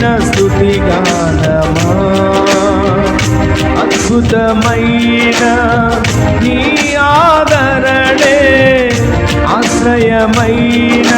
ఘనమైన స్థుతిగానమా అద్భుతమైన నీ ఆదరణే ఆశ్రయమైన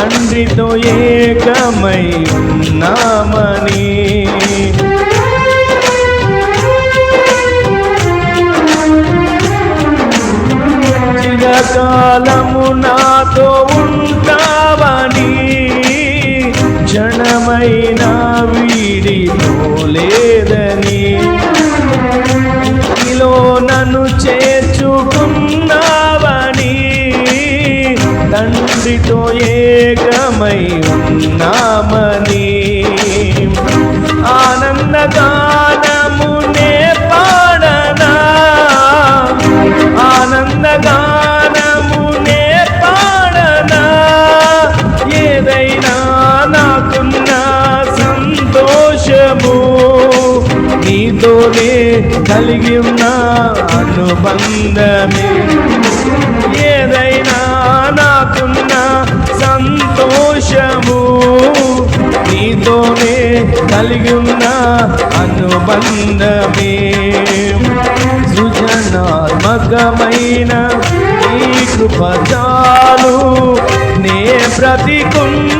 తండ్రితో ఏకమై ఉన్నామని. చిరకాలము నాతో ఉంటావని. జనమైనా నీతోనే కలిగి ఉన్న అనుబంధమే ఏదైనా నాకున్న సంతోషము నీతోనే కలిగి ఉన్న అనుబంధమే. సృజనాత్మకమైన నీ కృపజాలు నే బ్రతికున్నది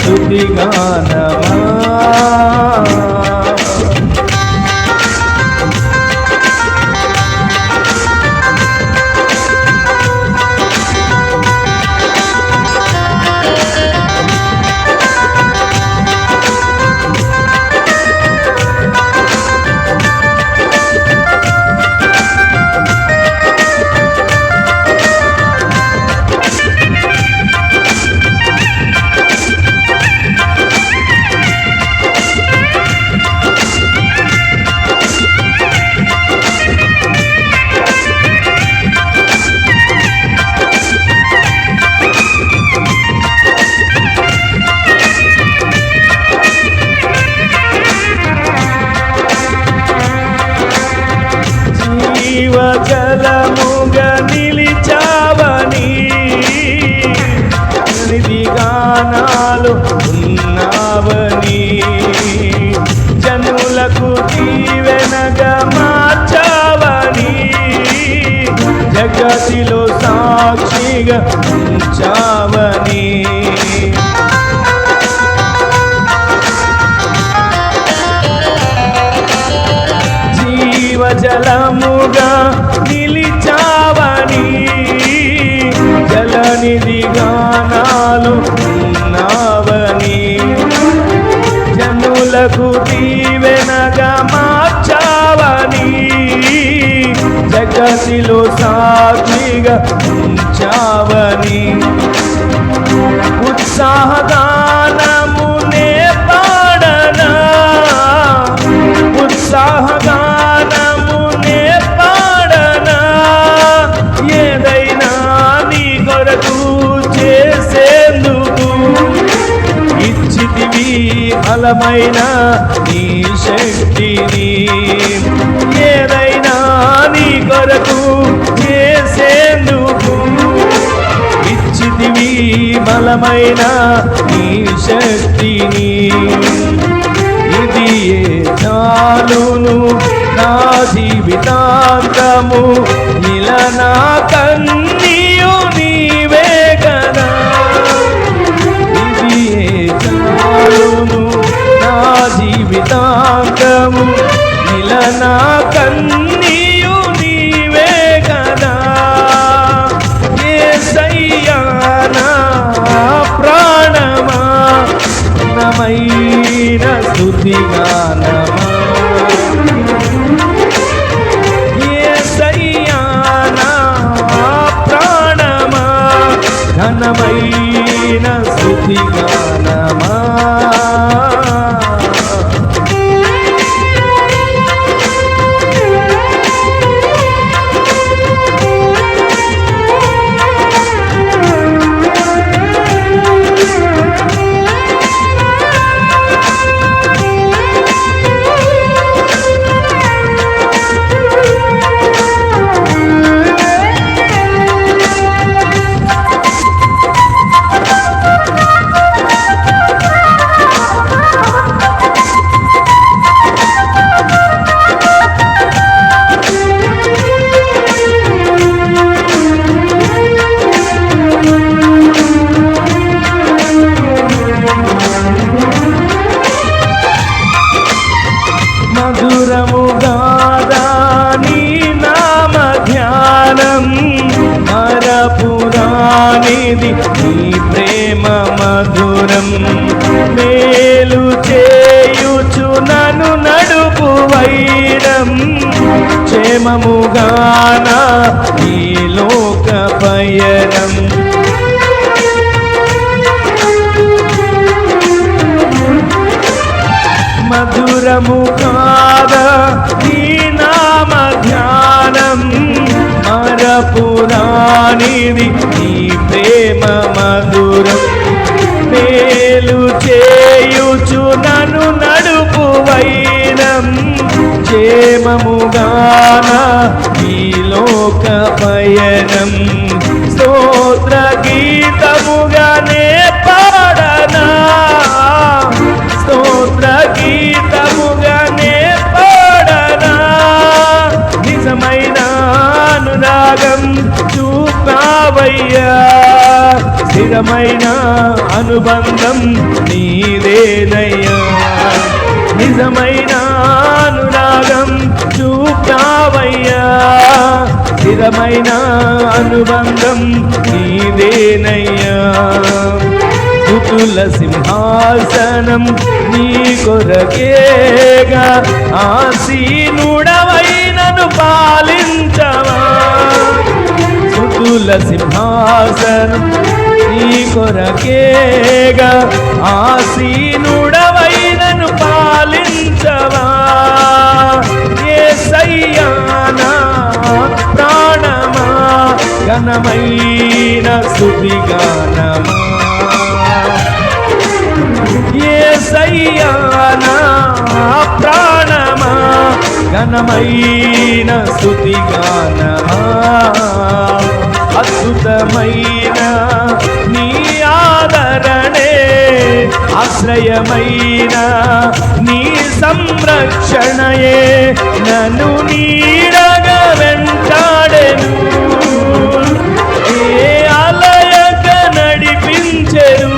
స్థుతి గానమా ఉన్నావని జనులకు దీవెనగా మార్చావని జగతిలో సాక్షిగా జగతిలో సాక్షిగా ఉంచావని. ఉత్సాహగానమునే పాడనా? ఉత్సాహగానమునే పాడనా? ఏదైనా నీ కొరకు చేసేందుకు ఇచ్చితివి బలమైన నీ శక్తిని ఇచ్చితివి బలమైన నీ శక్తిని. ఇది ఏ చాలును నా జీవితాంతము ఇలా నా కన్నీయు నీవే కదా. ఇది ఏ చాలును నా జీవితాంతము ఇలా నా కన్నీయు మేలు చేయుచునను నడుపు వైరం. క్షేమముగానా ఈ లోక పయనం. మధురము కాదా ఈ నామ ధ్యానం. మరపురానిది ఈ ప్రేమ మధురం. మేలు చేయుచు నన్ను నడుపు వైనం క్షేమముగాన ఈ లోక పయనం. స్తోత్ర గీతముగానే పాడనా. స్తోత్ర గీతముగానే పాడనా. నిజమైన అనురాగం స్థిరమైన అనుబంధం నీదేనయ్యా నిజమైన అనురాగం చూపావయ్యా స్థిరమైన అనుబంధం నీదేనయ్యా కుతుల సింహాసనం నీ కొరకేగా. ఆసీనుడవైనను పాలించవా. స్థుతుల సింహాసనం కొరకేగా ఆసీనుడవైనను పాలించవా? ఏ సయ్యానా ప్రాణమా ఘనమైన సుదిగానమా ఏ సయ్యానా ప్రాణమా ఘనమైన స్థుతిగానమా అద్భుతమైన నీ ఆదరణే ఆశ్రయమైన నీ సంరక్షణయే. నన్ను నీడగా వెంటాడెను. ఏ ఆలయక నడిపించెను.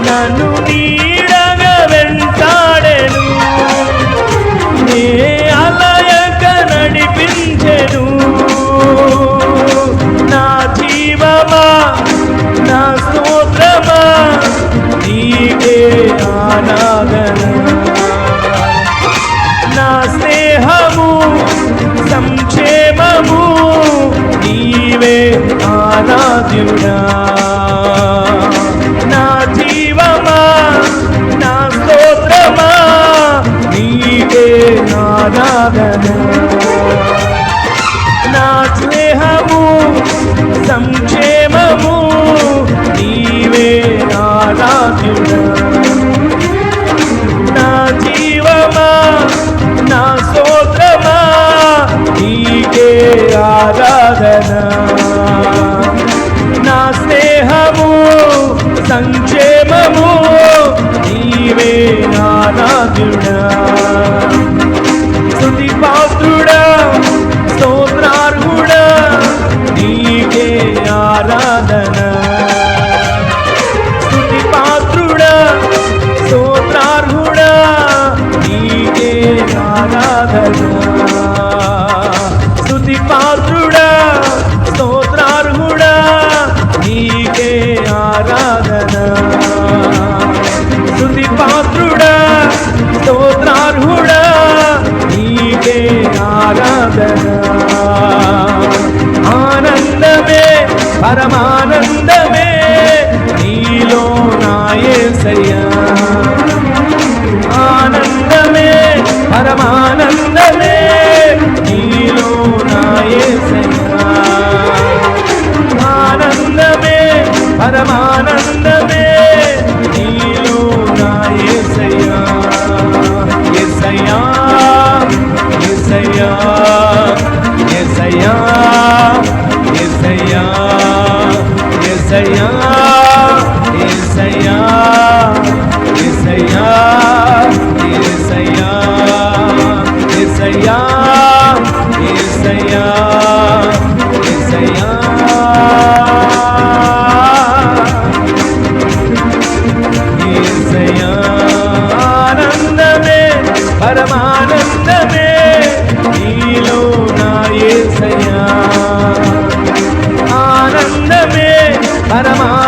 నన్ను ఆరాధ్యుడా నా జీవమా నా స్తోత్రమా నీకే ఆరాధన. నా స్నేహము సంక్షేమము నీవే ఆరాధ్యుడా. నా జీవమా నా స్తోత్రమా నీకే ఆరాధనా. నా స్నేహము సంక్షేమము నీవే ఆరాధ్యుడా స్థుతి పాత్రుడా స్తోత్రార్హుడా నీకే ఆరాధన. స్తుతి పాత్రుడా స్తోత్రార్హుడా నీకే ఆరాధన. స్తుతి పాత్రుడా பரமா Paramount.